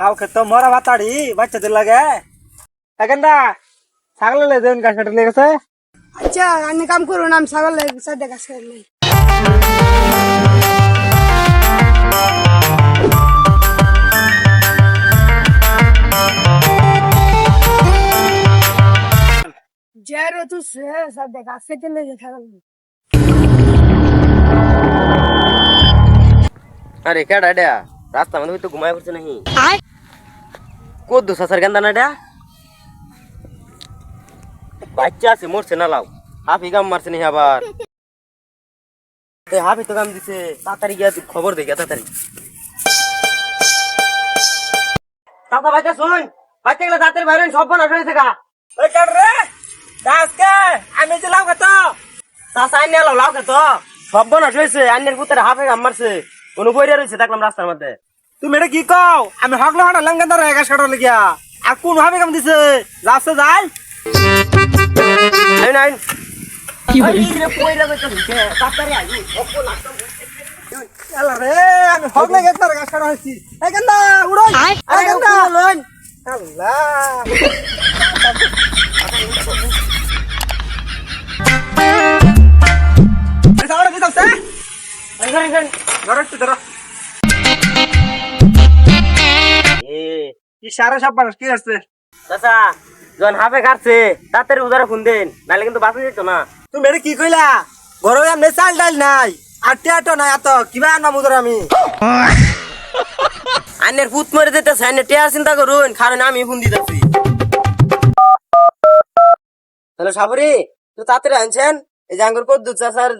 লাউ খেত মরা ভাতাড়ি বাচ্চাদের লাগে এখানটা ছাগল দেন গাছ কাটে লেগেছে আচ্ছা আমি কাম করুন আমি ছাগল সাথে কাজ করলে জেরো তু সে সাথে কাজ করতে লেগে ছাগল আরে কেডা এটা রাস্তা মধ্যে তো ঘুমায় পড়ছে নাকি কত দু সাসার গেন্দা না এটা বাচ্চা আছে, মরছে না লাও হাফি গাম মারছে নি আবার? হাফি তো গাম দিছে। তাড়াতাড়ি গিয়া খবর দে গিয়া, তাড়াতাড়ি। তাতা বাচ্চা শুন, বাচ্চা গুলো তাড়াতাড়ি বাইরে সব নষ্ট হয়েছে গা। ওই কাট রে? গাছকে আমি যে লাউ খেত। চাষা আইনে লাও লাও খেত। সব নষ্ট হয়েছে, আইনের পুত্রে হাফে গাম মারছে। কোনো বইরা রয়েছে, দেখলাম রাস্তার মধ্যে। তুমি এটা কি কও? আমি হকলো হাঁটা লঙ্কা ধরে গাছ কাটার লেগিয়া। আর কোন ভাবে কাম দিছে? যাচ্ছে যাই। আইন আইন এলা রে আমি হকলে গেছে গাছ কাটা হয়েছি। এখানটা উড়াই। এখানটা আল্লাহ। সাউন্ড দিতেছে ধরো একটু ধরো। সারা সব মানুষ কি আসছে চাচা যখন হাফে কাটছে তাড়াতাড়ি উদারে ফোন দেন নাহলে কিন্তু বাঁচা যেত না। তুমি এটা কি কইলা? ঘরে এমনি চাল ডাল নাই আর টেটো নাই এত কিবা আনবা মুদর আমি? আইনের ফুট মরে দিতেছে আইনের টেয়ার চিন্তা করুন কারণ আমি ফোন দিতেছি। হ্যালো সাবরি তুই তাড়াতাড়ি আনছেন? এই যে আঙ্গুর কদ্দু চাচার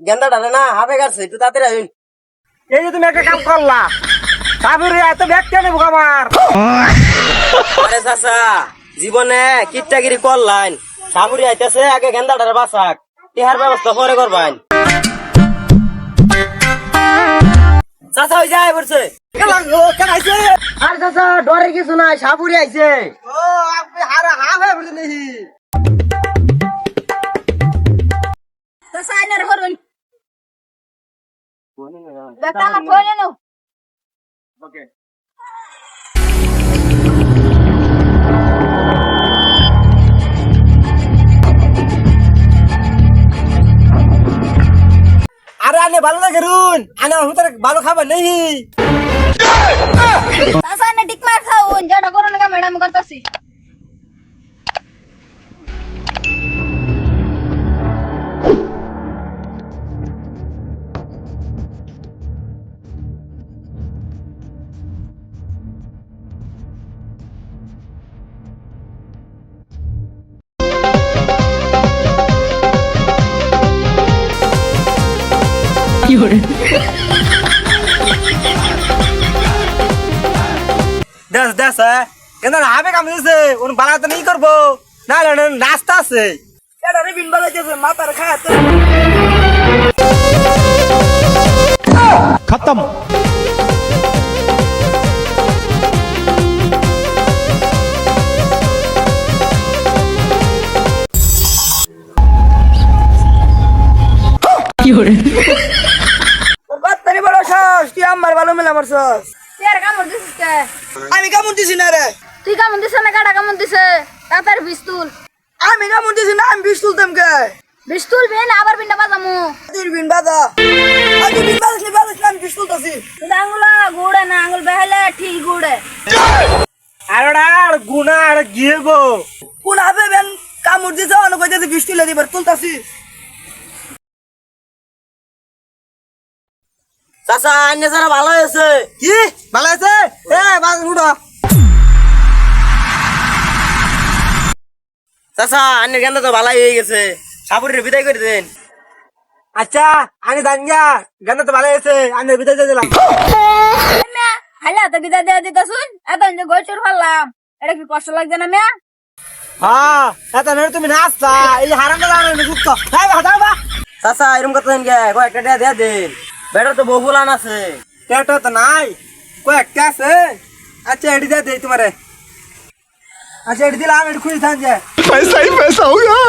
গেন্দা ডালে না হাফে কাটছে একটু তাড়াতাড়ি আইন। এই যে তুমি একটা কাম করলা সাবুরে এত ব্যাগ কেন আমার আরে চাচা জীবনে কিট্টাগিরি করলাইন। সাবরি আইতেছে আগে গেন্দা ডালে বাসাক টিহার ব্যবস্থা পরে করবাইন। চাচা যায় বলছে আর চাচা ডরে কিছু নাই সাপুরি আইছে। ও আপনি হারা হা হয়ে বলতে নেই তো সাইনার করুন। বেটালা ফোন এনো ওকে আরে আনে ভালো লাগে রুন। আনে হুতারে ভালো খাবার নেই। সাইনা টিক মার খাউন যেটা করুন না ম্যাডাম করতেছি। করে। দেখ দেখ কেন হাবে কাম দিছে ওর বালাতে নেই করব। না নাস্তা আছে। এটা রে বিম্বা লাগেছে মাতার খাতে। খতম। কি শ্বাস তুই আমার? ভালো মেলা তুই আর কামড় দিছিস কে? আমি কেমন দিছি না রে। তুই কামড় দিছ না কাটা কামড় দিছে? তাড়াতাড়ি বিস্তুল। আমি কেমন দিছি না আমি বিষ তুলতাম কে? বিস্তুল বেন আবার বিনটা বাজামু। তুই বিন বাজা। আজ বিন বাজাস বাজাস আমি বিষ তুলতাছি তুই আঙ্গুল গুড়ে না আঙ্গুল বেহলে ঠিক গুড়ে। আরে আর গুনা আর গিয়ে গো। কোন হবে বেন কামড় দিছে অনেক কইতে বিষ তুলে দিবার তুলতাছি। চাচা আইনে যারা ভালো হয়েছে কি? ভালো আছে? এ চাচা আইনের গেন্দা তো ভালাই হয়ে গেছে। সাপুরের বিদায় করে দেন। আচ্ছা আমি দাঙ্গা গান তো ভালো আমি বিদায় দিয়ে দিলাম। হাইলা তো বিদা দেয়া দিতা শুন এত যে ফেললাম। এটা কি কষ্ট লাগছে না মিয়া? হ্যাঁ এত তুমি নাচতা এই হারাম দাদা যুক্ত হ্যাঁ চাচা এরকম কথা গে কয়েকটা দেয়া দেয়া দেন। বেটার তো বহু ফুলান আছে টেটো তো নাই কয়েকটা আছে আচ্ছা এটি দিয়ে দেই তোমারে আচ্ছা এটি দিলাম এটি খুঁজে থান যে पैसा ही पैसा होगा